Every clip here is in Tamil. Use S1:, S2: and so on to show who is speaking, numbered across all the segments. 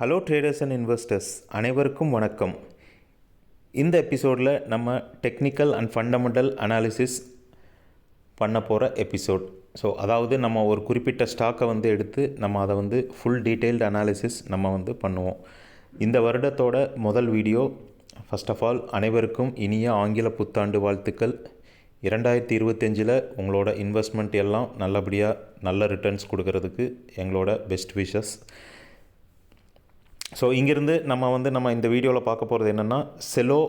S1: ஹலோ ட்ரேடர்ஸ் அண்ட் இன்வெஸ்டர்ஸ் அனைவருக்கும் வணக்கம். இந்த எபிசோடில் நம்ம டெக்னிக்கல் அண்ட் ஃபண்டமெண்டல் அனாலிசிஸ் பண்ண போகிற எபிசோட் ஸோ அதாவது நம்ம ஒரு குறிப்பிட்ட ஸ்டாக்கை வந்து எடுத்து நம்ம அதை வந்து ஃபுல் டீட்டெயில்டு அனாலிசிஸ் நம்ம வந்து பண்ணுவோம். இந்த வருடத்தோட முதல் வீடியோ ஃபஸ்ட் ஆஃப் ஆல் அனைவருக்கும் இனிய ஆங்கில புத்தாண்டு வாழ்த்துக்கள். இரண்டாயிரத்தி இருபத்தஞ்சில் உங்களோட இன்வெஸ்ட்மெண்ட் எல்லாம் நல்லபடியாக நல்ல ரிட்டர்ன்ஸ் கொடுக்கறதுக்கு எங்களோட பெஸ்ட் விஷஸ் ஸோ இங்கேருந்து நம்ம வந்து நம்ம இந்த வீடியோவில் பார்க்க போகிறது என்னென்னா செலோ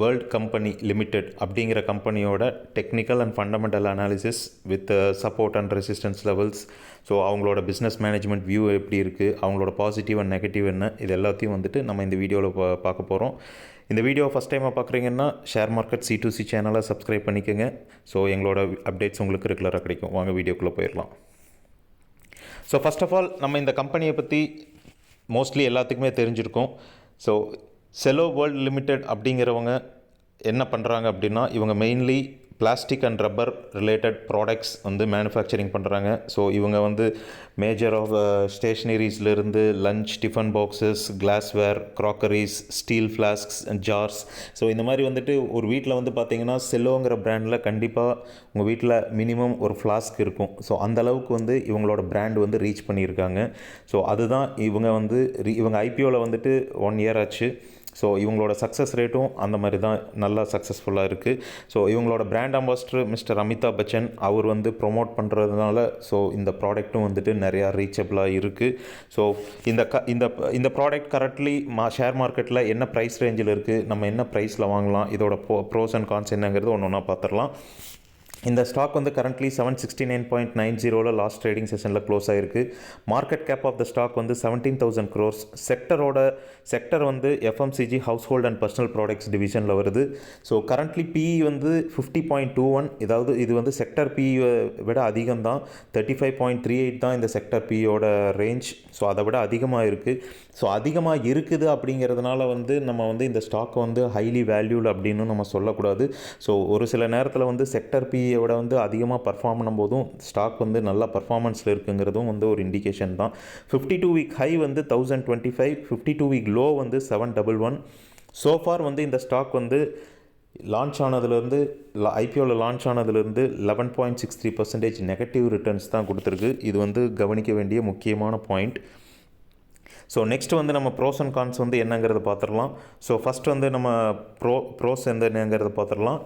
S1: வேர்ல்ட் கம்பெனி லிமிடெட் அப்படிங்கிற கம்பெனியோட technical and fundamental analysis with support and resistance levels so அவங்களோட பிஸ்னஸ் மேனேஜ்மெண்ட் வியூ எப்படி இருக்குது அவங்களோட பாசிட்டிவ் அண்ட் நெகட்டிவ் என்ன இது எல்லாத்தையும் வந்துட்டு நம்ம இந்த வீடியோவில் பா பார்க்க போகிறோம் இந்த வீடியோ ஃபஸ்ட் டைமாக பார்க்குறீங்கன்னா share market C to C சேனலை சப்ஸ்கிரைப் பண்ணிக்கோங்க. ஸோ எங்களோட அப்டேட்ஸ் உங்களுக்கு ரெகுலராக கிடைக்கும். வாங்க வீடியோக்குள்ளே போயிடலாம். ஸோ ஃபஸ்ட் ஆஃப் ஆல் நம்ம இந்த கம்பெனியை பற்றி மோஸ்ட்லி எல்லாத்துக்குமே தெரிஞ்சிருக்கும். ஸோ செலோ வேர்ல்ட் லிமிடெட் அப்படிங்கிறவங்க என்ன பண்ணுறாங்க அப்படின்னா இவங்க mainly plastic and rubber related products வந்து மேனுஃபேக்சரிங் பண்ணுறாங்க ஸோ இவங்க வந்து major of ஸ்டேஷ்னரிஸ்லேருந்து lunch tiffin boxes glassware crockeries steel flasks and jars so இந்த மாதிரி வந்துட்டு ஒரு வீட்டில் வந்து பார்த்திங்கன்னா செல்லோங்கிற ப்ராண்டில் கண்டிப்பாக உங்கள் வீட்டில் மினிமம் ஒரு ஃப்ளாஸ்க் இருக்கும். ஸோ அந்த அளவுக்கு வந்து இவங்களோட ப்ராண்ட் வந்து ரீச் பண்ணியிருக்காங்க. ஸோ அதுதான் இவங்க வந்து இவங்க ஐபிஓவில் வந்துட்டு ஒன் இயர் ஆச்சு. ஸோ இவங்களோட சக்ஸஸ் ரேட்டும் அந்த மாதிரி தான் நல்லா சக்ஸஸ்ஃபுல்லாக இருக்குது ஸோ இவங்களோட brand ambassador mister Amitabh Bachchan அவர் வந்து ப்ரொமோட் பண்ணுறதுனால ஸோ இந்த ப்ராடக்ட்டும் வந்துட்டு நிறையா ரீச்சபிளாக இருக்குது ஸோ இந்த க இந்த இந்த ப்ராடக்ட் கரெக்ட்லி மா ஷேர் மார்க்கெட்டில் என்ன ப்ரைஸ் ரேஞ்சில் இருக்குது நம்ம என்ன ப்ரைஸில் வாங்கலாம் இதோட ப்ரோ ப்ரோஸ் அண்ட் கான்ஸ் என்னங்கிறது ஒன்று ஒன்றா பார்த்துடலாம் இந்த ஸ்டாக் வந்து currently seven sixty nine point nine ஜீரோவில் லாஸ்ட் ட்ரேடிங் செஷனில் க்ளோஸ் ஆயிருக்கு. Market cap of the stock வந்து செவன்டீன் தௌசண்ட் க்ரோர்ஸ் செக்டரோட செக்டர் வந்து FMCG household and personal products டிவிஷனில் வருது. ஸோ கரண்ட்லி பிஇ வந்து ஃபிஃப்டி பாயிண்ட் டூ ஒன் இதாவது இது வந்து செக்டர் பிஇ விட அதிகம் தான் thirty five point three eight தான் இந்த செக்டர் பிஇயோட ரேஞ்ச் ஸோ அதை விட அதிகமாக இருக்குது ஸோ அதிகமாக இருக்குது அப்படிங்கிறதுனால வந்து நம்ம வந்து இந்த ஸ்டாக்கை வந்து ஹைலி வேல்யூடு அப்படின்னு நம்ம சொல்லக்கூடாது. ஸோ ஒரு சில நேரத்தில் வந்து செக்டர் பிஇயை விட வந்து அதிகமாக பர்ஃபார்ம் பண்ணும்போதும் ஸ்டாக் வந்து நல்லா பர்ஃபார்மன்ஸில் இருக்குங்கிறதும் வந்து ஒரு இண்டிகேஷன் தான். ஃபிஃப்டி டூ வீக் ஹை வந்து thousand twenty five fifty two week low வந்து seven double one so far வந்து இந்த ஸ்டாக் வந்து லான்ச் ஆனதுலேருந்து ஐபிஓவில் launch ஆனதுலேருந்து eleven point six three percentage negative returns தான் கொடுத்துருக்கு. இது வந்து கவனிக்க வேண்டிய முக்கியமான பாயிண்ட் ஸோ நெக்ஸ்ட் வந்து நம்ம ப்ரோஸ் அண்ட் கான்ஸ் வந்து என்னங்கிறத பார்த்துடலாம். ஸோ ஃபஸ்ட் வந்து நம்ம ப்ரோ ப்ரோஸ் என்னங்கிறத பார்த்துடலாம்.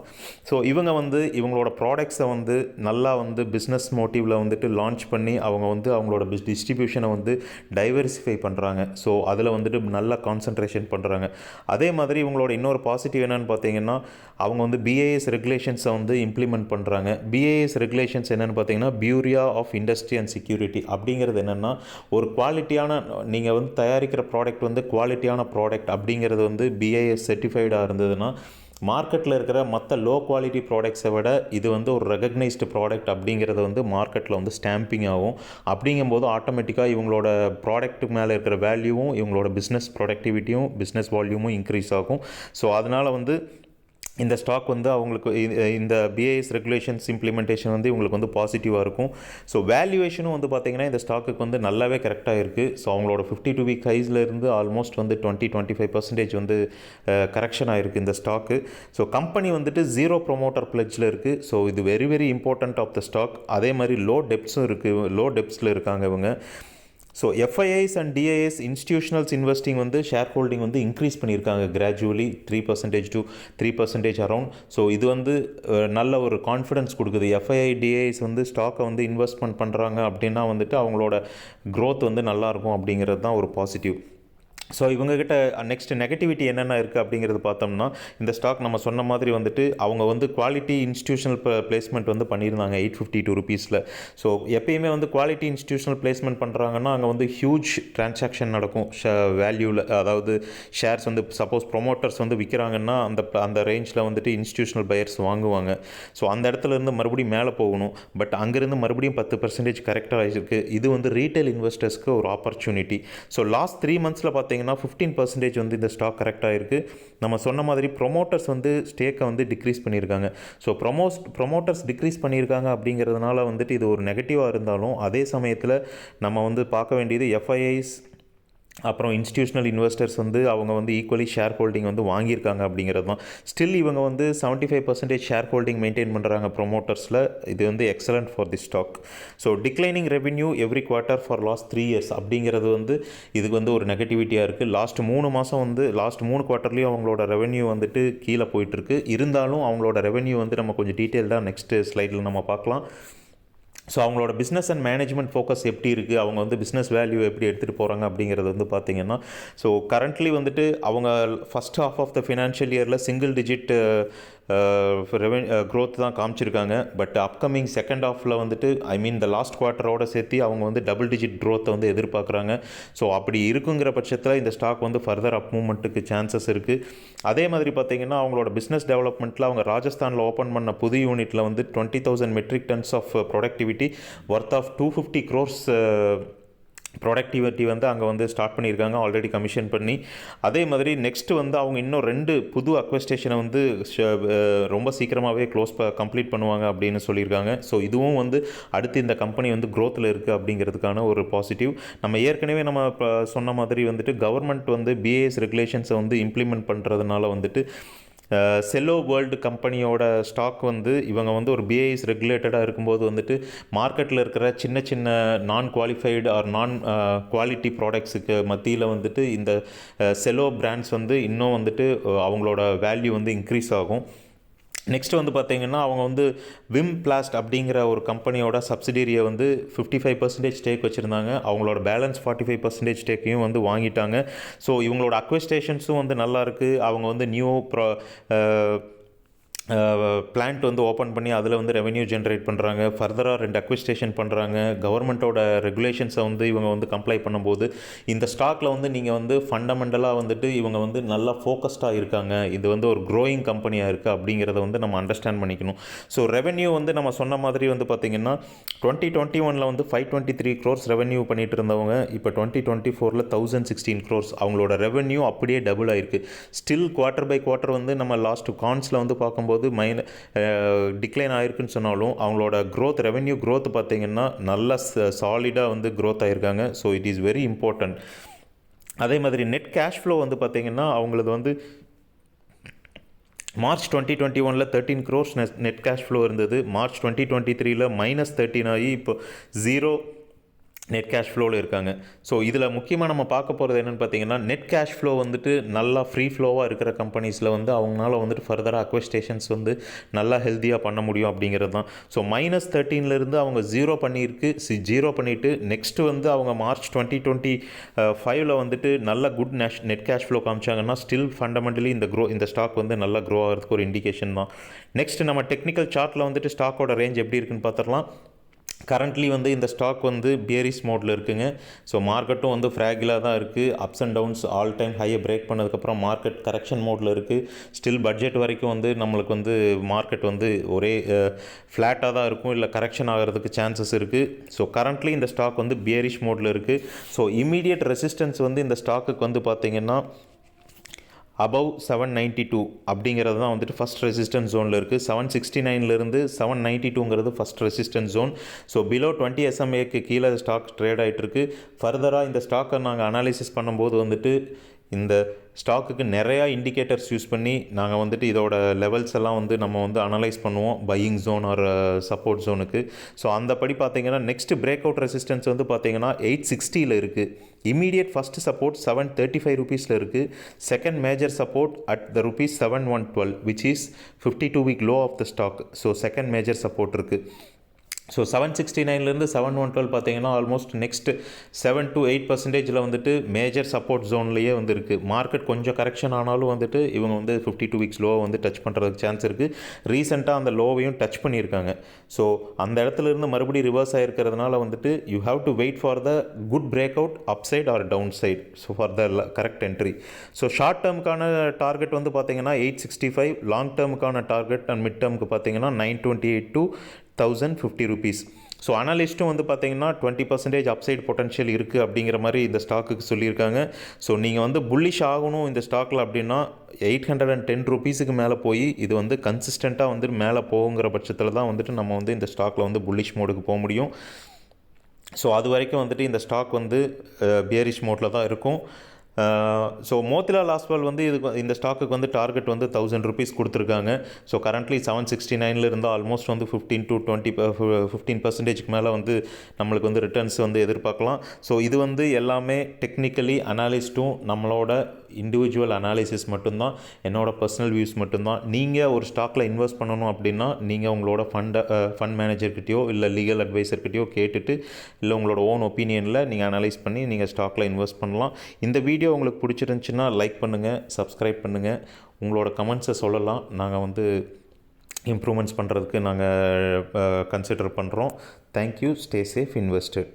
S1: ஸோ இவங்க வந்து இவங்களோட ப்ராடக்ட்ஸை வந்து நல்லா வந்து பிஸ்னஸ் மோட்டிவில் வந்துட்டு லான்ச் பண்ணி அவங்க வந்து அவங்களோட பிஸ் டிஸ்ட்ரிபியூஷனை வந்து டைவர்சிஃபை பண்ணுறாங்க ஸோ அதில் வந்துட்டு நல்லா கான்சன்ட்ரேஷன் பண்ணுறாங்க அதே மாதிரி இவங்களோட இன்னொரு பாசிட்டிவ் என்னென்னு பார்த்தீங்கன்னா அவங்க வந்து பிஏஎஸ் ரெகுலேஷன்ஸை வந்து இம்ப்ளிமெண்ட் பண்ணுறாங்க பிஏஎஸ் ரெகுலேஷன்ஸ் என்னென்னு பார்த்தீங்கன்னா bureau of industry and security அப்படிங்கிறது என்னென்னா ஒரு குவாலிட்டியான நீங்கள் வந்து தயாரிக்கிற ப்ராடக்ட் வந்து குவாலிட்டியான ப்ராடக்ட் அப்படிங்கிறது வந்து பிஏஎஸ் சர்டிஃபைடாக இருந்ததுன்னா மார்க்கெட்டில் இருக்கிற மற்ற லோ குவாலிட்டி ப்ராடக்ட்ஸை விட இது வந்து ஒரு ரெகக்னைஸ்டு ப்ராடக்ட் அப்படிங்கிறது வந்து மார்க்கெட்டில் வந்து ஸ்டாம்பிங் ஆகும். அப்படிங்கும்போது ஆட்டோமேட்டிக்காக இவங்களோட ப்ராடக்ட் மேலே இருக்கிற வேல்யூவும் இவங்களோட பிஸ்னஸ் ப்ரொடக்டிவிட்டியும் பிஸ்னஸ் வால்யூமும் இன்க்ரீஸ் ஆகும். ஸோ அதனால் வந்து இந்த ஸ்டாக் வந்து அவங்களுக்கு இந்த பிஐஎஸ் ரெகுலேஷன்ஸ் இம்ப்ளிமெண்டேஷன் வந்து இவங்களுக்கு வந்து பாசிட்டிவாக இருக்கும். ஸோ வேல்யூவேஷனும் வந்து பார்த்தீங்கன்னா இந்த ஸ்டாக்குக்கு வந்து நல்லாவே கரெக்டாக இருக்குது ஸோ அவங்களோட ஃபிஃப்டி டூ வீக் ஹைஸ்லேருந்து ஆல்மோஸ்ட் வந்து டுவெண்ட்டி டுவெண்ட்டி ஃபைவ் பர்சன்டேஜ் வந்து கரெக்ஷன் ஆகிருக்கு இந்த ஸ்டாக்கு ஸோ கம்பெனி வந்துட்டு ஜீரோ ப்ரொமோட்டர் பிளட்ஜில் இருக்குது ஸோ இது very very important of the stock அதே மாதிரி லோ டெப்ஸும் இருக்குது லோ டெப்ஸில் இருக்காங்க இவங்க. So FIIs and DIIs institutionals investing வந்து ஷேர் ஹோல்டிங் வந்து இன்க்ரீஸ் பண்ணியிருக்காங்க gradually three percentage to three percentage around so இது வந்து நல்ல ஒரு கான்ஃபிடன்ஸ் கொடுக்குது. எஃப்ஐஐ டிஐஎஸ் வந்து ஸ்டாக்கை வந்து இன்வெஸ்ட்மெண்ட் பண்ணுறாங்க அப்படின்னா வந்துட்டு அவங்களோட க்ரோத் வந்து நல்லாயிருக்கும் அப்படிங்கிறது தான் ஒரு பாசிட்டிவ் ஸோ இவங்கக்கிட்ட நெக்ஸ்ட் நெகட்டிவிட்டி என்னென்ன இருக்குது அப்படிங்கிறது பார்த்தோம்னா இந்த ஸ்டாக் நம்ம சொன்ன மாதிரி வந்துட்டு அவங்க வந்து குவாலிட்டி இன்ஸ்டியூஷனல் பிளேஸ்மெண்ட் வந்து பண்ணியிருந்தாங்க எயிட் ஃபிஃப்டி டூ ருபீஸில் ஸோ எப்பயுமே வந்து குவாலிட்டி இன்ஸ்டியூஷனல் பிளேஸ்மெண்ட் பண்ணுறாங்கன்னா அங்கே வந்து ஹியூஜ் டிரான்சாக்ஷன் நடக்கும். ஷே வேல்யூவில் அதாவது ஷேர்ஸ் வந்து சப்போஸ் ப்ரொமோட்டர்ஸ் வந்து விற்கிறாங்கன்னா அந்த அந்த ரேஞ்சில் வந்துட்டு இன்ஸ்டியூஷனல் பையர்ஸ் வாங்குவாங்க. ஸோ அந்த இடத்துல இருந்து மறுபடியும் மேலே போகணும். பட் அங்கேருந்து மறுபடியும் பத்து பர்சன்டேஜ் கரெக்டாக ஆகிருக்கு இது வந்து ரீட்டைல் இன்வெஸ்டர்ஸ்க்கு ஒரு ஆப்பர்ச்சுனிட்டி ஸோ லாஸ்ட் த்ரீ மந்த்ஸில் பார்த்தீங்கன்னா பார்த்தீங்கன்னா ஃபிஃப்டீன் பர்சன்டேஜ் வந்து இந்த ஸ்டாக் கரெக்டாக இருக்குது நம்ம சொன்ன மாதிரி ப்ரொமோட்டர்ஸ் வந்து ஸ்டேக்கை வந்து டிக்ரீஸ் பண்ணியிருக்காங்க. ஸோ ப்ரொமோஸ் ப்ரொமோட்டர்ஸ் டிக்ரீஸ் பண்ணியிருக்காங்க அப்படிங்கிறதுனால வந்துட்டு இது ஒரு நெகட்டிவாக இருந்தாலும் அதே சமயத்தில் நம்ம வந்து பார்க்க வேண்டியது எஃப்ஐஐஸ் அப்புறம் இன்ஸ்டியூஷனல் இன்வெஸ்டர்ஸ் வந்து அவங்க வந்து ஈக்குவலி ஷேர் ஹோல்டிங் வந்து வாங்கியிருக்காங்க அப்படிங்கிறது தான். ஸ்டில் இவங்க வந்து seventy five percentage share holding maintain பண்ணுறாங்க ப்ரொமோட்டர்ஸில் இது வந்து excellent for the stock so declining revenue every quarter for last three years அப்படிங்கிறது வந்து இதுக்கு வந்து ஒரு நெகட்டிவிட்டியாக இருக்குது லாஸ்ட் மூணு மாதம் வந்து லாஸ்ட் மூணு குவார்ட்டர்லேயும் அவங்களோட ரெவென்யூ வந்துட்டு கீழே போயிட்டுருக்கு இருந்தாலும் அவங்களோட ரெவென்யூ வந்து நம்ம கொஞ்சம் டீட்டெயில்டாக நெக்ஸ்ட் ஸ்லைடில் நம்ம பார்க்கலாம். ஸோ அவங்களோட பிஸ்னஸ் அண்ட் மேனேஜ்மெண்ட் ஃபோக்கஸ் எப்படி இருக்குது அவங்க வந்து பிஸ்னஸ் வேல்யூ எப்படி எடுத்துகிட்டு போகிறாங்க அப்படிங்கிறது வந்து பார்த்திங்கன்னா ஸோ கரண்ட்லி வந்துட்டு அவங்க first half of the financial இயரில் சிங்கிள் டிஜிட் ரெவென் க்ரோத் தான் காமிச்சிருக்காங்க. பட் அப்கமிங் செகண்ட் ஆஃபில் வந்துட்டு ஐ மீன் த லாஸ்ட் குவார்ட்டரோட சேர்த்து அவங்க வந்து டபுள் டிஜிட் க்ரோத்தை வந்து எதிர்பார்க்குறாங்க. ஸோ அப்படி இருக்குங்கிற பட்சத்தில் இந்த ஸ்டாக் வந்து ஃபர்தர் அப் மூவ்மெண்ட்டுக்கு சான்சஸ் இருக்குது அதே மாதிரி பார்த்திங்கன்னா அவங்களோட பிஸ்னஸ் டெவலப்மெண்ட்டில் அவங்க ராஜஸ்தானில் ஓப்பன் பண்ண புது யூனிட்டில் வந்து twenty thousand metric tons of productivity worth of two fifty crores productivity வந்து அங்கே வந்து ஸ்டார்ட் பண்ணியிருக்காங்க ஆல்ரெடி கமிஷன் பண்ணி. அதே மாதிரி நெக்ஸ்ட்டு வந்து அவங்க இன்னும் ரெண்டு புது அக்வஸ்டேஷனை வந்து ரொம்ப சீக்கிரமாகவே க்ளோஸ் ப கம்ப்ளீட் பண்ணுவாங்க அப்படின்னு சொல்லியிருக்காங்க. ஸோ இதுவும் வந்து அடுத்து இந்த கம்பெனி வந்து க்ரோத்தில் இருக்குது அப்படிங்கிறதுக்கான ஒரு பாசிட்டிவ் நம்ம ஏற்கனவே நம்ம இப்போ சொன்ன மாதிரி வந்துட்டு கவர்மெண்ட் வந்து பிஏஎஸ் ரெகுலேஷன்ஸை வந்து இம்ப்ளிமெண்ட் பண்ணுறதுனால வந்துட்டு செல்லோ வேர்ல்டு கம்பெனியோட ஸ்டாக் வந்து இவங்க வந்து ஒரு பிஐஎஸ் ரெகுலேட்டடாக இருக்கும்போது வந்துட்டு மார்க்கெட்டில் இருக்கிற சின்ன சின்ன non qualified or non quality ப்ராடக்ட்ஸுக்கு மத்தியில் வந்துட்டு இந்த செல்லோ பிராண்ட்ஸ் வந்து இன்னும் வந்துட்டு அவங்களோட வேல்யூ வந்து இன்க்ரீஸ் ஆகும். நெக்ஸ்ட் வந்து பார்த்தீங்கன்னா அவங்க வந்து விம் பிளாஸ்ட் அப்படிங்கிற ஒரு கம்பெனியோட சப்சிடரியை வந்து ஃபிஃப்டி ஃபைவ் பர்சன்டேஜ் டேக் வச்சுருந்தாங்க. அவங்களோட பேலன்ஸ் ஃபார்ட்டி ஃபைவ் பர்சன்டேஜ் டேக்கையும் வந்து வாங்கிட்டாங்க. ஸோ இவங்களோட அக்வஸ்டேஷன்ஸும் வந்து நல்லாயிருக்கு அவங்க வந்து நியூ ப்ரா பிளான்ட் வந்து ஓப்பன் பண்ணி அதில் வந்து ரெவென்யூ ஜென்ரேட் பண்ணுறாங்க. ஃபர்தராக ரெண்டு அக்விஸ்டேஷன் பண்ணுறாங்க. கவர்மெண்ட்டோட ரெகுலேஷன்ஸை வந்து இவங்க வந்து கம்ப்ளை பண்ணும்போது இந்த ஸ்டாக்கில் வந்து நீங்கள் வந்து ஃபண்டமெண்டலாக வந்துட்டு இவங்க வந்து நல்லா ஃபோக்கஸ்டாக இருக்காங்க. இது வந்து ஒரு க்ரோயிங் கம்பெனியாக இருக்குது அப்படிங்கிறத வந்து நம்ம அண்டர்ஸ்டாண்ட் பண்ணிக்கணும். ஸோ ரெவென்யூ வந்து நம்ம சொன்ன மாதிரி வந்து பார்த்திங்கன்னா டுவெண்ட்டி டுவெண்ட்டி ஒனில் வந்து five twenty three crores revenue பண்ணிட்டு இருந்தவங்க இப்போ டுவெண்ட்டி டுவெண்ட்டி ஃபோரில் தௌசண்ட் சிக்ஸ்டீன் க்ரோர்ஸ் அவங்களோட ரெவென்யூ அப்படியே டபுள் ஆயிருக்கு. ஸ்டில் குவார்ட்டர் பை குவார்ட்டர் வந்து நம்ம லாஸ்ட் கான்ஸில் வந்து பார்க்கும்போது மைன டிக்ளைன் ஆயிருக்குன்னு சொன்னாலும் அவங்களோட க்ரோத் ரெவென்யூ க்ரோத் பார்த்தீங்கன்னா நல்லா சாலிடாக வந்து growth ஆகிருக்காங்க so it is very important அதே மாதிரி நெட் கேஷ் ஃப்ளோ வந்து பார்த்திங்கன்னா அவங்களது வந்து மார்ச் டுவெண்ட்டி டுவெண்ட்டி ஒனில் thirteen crores net cash flow இருந்தது. மார்ச் டுவெண்ட்டி டுவெண்ட்டி த்ரீல மைனஸ் தேர்ட்டின் ஆகி இப்போ ஜீரோ நெட் கேஷ் ஃப்ளோவில் இருக்காங்க. ஸோ இதில் முக்கியமாக நம்ம பார்க்க போகிறது என்னென்னு பார்த்தீங்கன்னா நெட் கேஷ் ஃப்ளோ வந்துட்டு நல்லா ஃப்ரீ ஃப்ளோவாக இருக்கிற கம்பெனிஸில் வந்து அவங்களால வந்துட்டு ஃபர்தராக அக்வஸ்டேஷன்ஸ் வந்து நல்லா ஹெல்த்தியாக பண்ண முடியும் அப்படிங்கிறது தான். ஸோ மைனஸ் தேர்ட்டீன்லேருந்து அவங்க ஜீரோ பண்ணியிருக்கு. சி ஜீரோ பண்ணிவிட்டு நெக்ஸ்ட்டு வந்து அவங்க மார்ச் டுவெண்ட்டி டுவெண்ட்டி ஃபைவ்ல வந்துட்டு நல்ல குட் நேஷ் நெட் கேஷ் ஃப்ளோ காமிச்சாங்கன்னா ஸ்டில் ஃபண்டமெண்டலி இந்த க்ரோ இந்த ஸ்டாக் வந்து நல்லா க்ரோ ஆகிறதுக்கு ஒரு இண்டிகேஷன் தான். நெக்ஸ்ட் நம்ம டெக்னிக்கல் சார்ட்டில் வந்துட்டு ஸ்டாக்கோட ரேஞ்ச் எப்படி இருக்குன்னு பார்த்துடலாம். கரண்ட்லி வந்து இந்த ஸ்டாக் வந்து பியரிஸ் மோடில் இருக்குங்க. ஸோ மார்க்கெட்டும் வந்து ஃப்ராகிலாக தான் இருக்குது ups and downs all time ஹையை break பண்ணதுக்கப்புறம் மார்க்கெட் கரெக்ஷன் மோடில் இருக்குது ஸ்டில் பட்ஜெட் வரைக்கும் வந்து நம்மளுக்கு வந்து மார்க்கெட் வந்து ஒரே ஃப்ளாட்டாக தான் இருக்கும். இல்லை கரெக்ஷன் ஆகிறதுக்கு சான்சஸ் இருக்குது ஸோ கரண்ட்லி இந்த ஸ்டாக் வந்து பியரிஷ் மோடில் இருக்குது ஸோ இமீடியட் ரெசிஸ்டன்ஸ் வந்து இந்த ஸ்டாக்குக்கு வந்து பார்த்திங்கன்னா அபவ் செவன் நைன்ட்டி டூ அப்படிங்கிறது தான் வந்துட்டு ஃபஸ்ட் ரெசிஸ்டன்ஸ் ஜோனில் இருக்குது செவன் சிக்ஸ்டி நைன்லேருந்து seven ninety டூங்கிறது first resistance zone so below twenty எஸ்எம்ஏக்கு கீழே ஸ்டாக் ட்ரேட் ஆகிட்டுருக்கு ஃபர்தராக இந்த ஸ்டாக்கை நாங்கள் அனாலிசிஸ் பண்ணும்போது வந்துட்டு இந்த ஸ்டாக்குக்கு நிறையா இண்டிகேட்டர்ஸ் யூஸ் பண்ணி நாங்கள் வந்துட்டு இதோட லெவல்ஸ் எல்லாம் வந்து நம்ம வந்து அனலைஸ் பண்ணுவோம் பையிங் ஜோன் ஆர் சப்போர்ட் ஜோனுக்கு ஸோ அந்த படி பார்த்தீங்கன்னா நெக்ஸ்ட் பிரேக் அவுட் ரெசிஸ்டன்ஸ் வந்து பார்த்தீங்கன்னா எயிட் சிக்ஸ்டியில் இருக்குது immediate first support seven thirty five ருபீஸில் இருக்குது second major support at the rupees seven one twelve which is fifty two week low of the stock so second major support இருக்குது ஸோ செவன் சிக்ஸ்டி நைன்லேருந்து செவன் ஒன் டுவெல் பார்த்தீங்கன்னா almost next seven to eight பர்சன்டேஜில் வந்துட்டு மேஜர் சப்போர்ட் ஜோன்லேயே வந்து இருக்குது மார்க்கெட் கொஞ்சம் கரெக்ஷன் ஆனாலும் வந்துட்டு இவங்க வந்து ஃபிஃப்டி டூ வீக்ஸ் லோவை வந்து டச் பண்ணுறதுக்கு சான்ஸ் இருக்குது ரீசெண்டாக அந்த லோவையும் டச் பண்ணியிருக்காங்க. ஸோ அந்த இடத்துல இருந்து மறுபடியும் ரிவர்ஸ் ஆகிருக்கிறதுனால வந்துட்டு you have to wait for the good break out up side or down side so for the correct entry so short டேர்முக்கான target வந்து பார்த்தீங்கன்னா எயிட் சிக்ஸ்டி ஃபைவ் லாங் டேர்முக்கான டார்கெட் அண்ட் மிட் டேர்முக்கு பார்த்தீங்கன்னா nine twenty eight to thousand fifty rupees so அனலிஸ்ட்டும் வந்து பார்த்தீங்கன்னா டுவெண்ட்டி பர்சன்டேஜ் அப்சைட் பொட்டன்ஷியல் இருக்குது அப்படிங்கிற மாதிரி இந்த ஸ்டாக்குக்கு சொல்லியிருக்காங்க. ஸோ நீங்கள் வந்து புல்லிஷ் ஆகணும் இந்த ஸ்டாக்கில் அப்படின்னா எயிட் ஹண்ட்ரட் அண்ட் டென் ருபீஸுக்கு மேலே போய் இது வந்து கன்சிஸ்டண்ட்டாக வந்துட்டு மேலே போகுங்கிற பட்சத்தில் தான் வந்துட்டு நம்ம வந்து இந்த ஸ்டாக்கில் வந்து புல்லிஷ் மோடுக்கு போக முடியும். ஸோ அது வரைக்கும் வந்துட்டு இந்த ஸ்டாக் வந்து பியரிஷ் மோட்டில் தான் இருக்கும். ஸோ மோத்திலால் ஆஸ்வால் வந்து இதுக்கு இந்த ஸ்டாக்குக்கு வந்து டார்கெட் வந்து தௌசண்ட் ருபீஸ் கொடுத்துருக்காங்க. ஸோ கரண்ட்லி செவன் சிக்ஸ்டி நைனில் இருந்தால் ஆல்மோஸ்ட் வந்து ஃபிஃப்டீன் டு டுவெண்ட்டி ஃபிஃப்டீன் பர்சன்டேஜ்க்கு மேலே வந்து நம்மளுக்கு வந்து ரிட்டர்ன்ஸ் வந்து எதிர்பார்க்கலாம். ஸோ இது வந்து எல்லாமே டெக்னிக்கலி அனாலிஸ்ட்டும் நம்மளோட இண்டிவிஜுவல் அனாலிசிஸ் மட்டும்தான் என்னோட பர்சனல் வியூஸ் மட்டும்தான். நீங்கள் ஒரு ஸ்டாக்கில் இன்வெஸ்ட் பண்ணணும் அப்படின்னா நீங்கள் உங்களோட ஃபண்டை ஃபண்ட் மேனேஜர்கிட்டயோ இல்லை லீகல் அட்வைசர்கிட்டயோ கேட்டுட்டு இல்லை உங்களோட ஓன் ஒப்பீனியனில் நீங்கள் அனலைஸ் பண்ணி நீங்கள் ஸ்டாக்கில் இன்வெஸ்ட் பண்ணலாம். இந்த வீடியோ உங்களுக்கு பிடிச்சிருந்துச்சுன்னா லைக் பண்ணுங்கள் சப்ஸ்கிரைப் பண்ணுங்கள் உங்களோட கமெண்ட்ஸை சொல்லலாம். நாங்கள் வந்து இம்ப்ரூவ்மெண்ட்ஸ் பண்ணுறதுக்கு நாங்கள் கன்சிடர் பண்ணுறோம் தேங்க்யூ ஸ்டே சேஃப் இன்வெஸ்டட்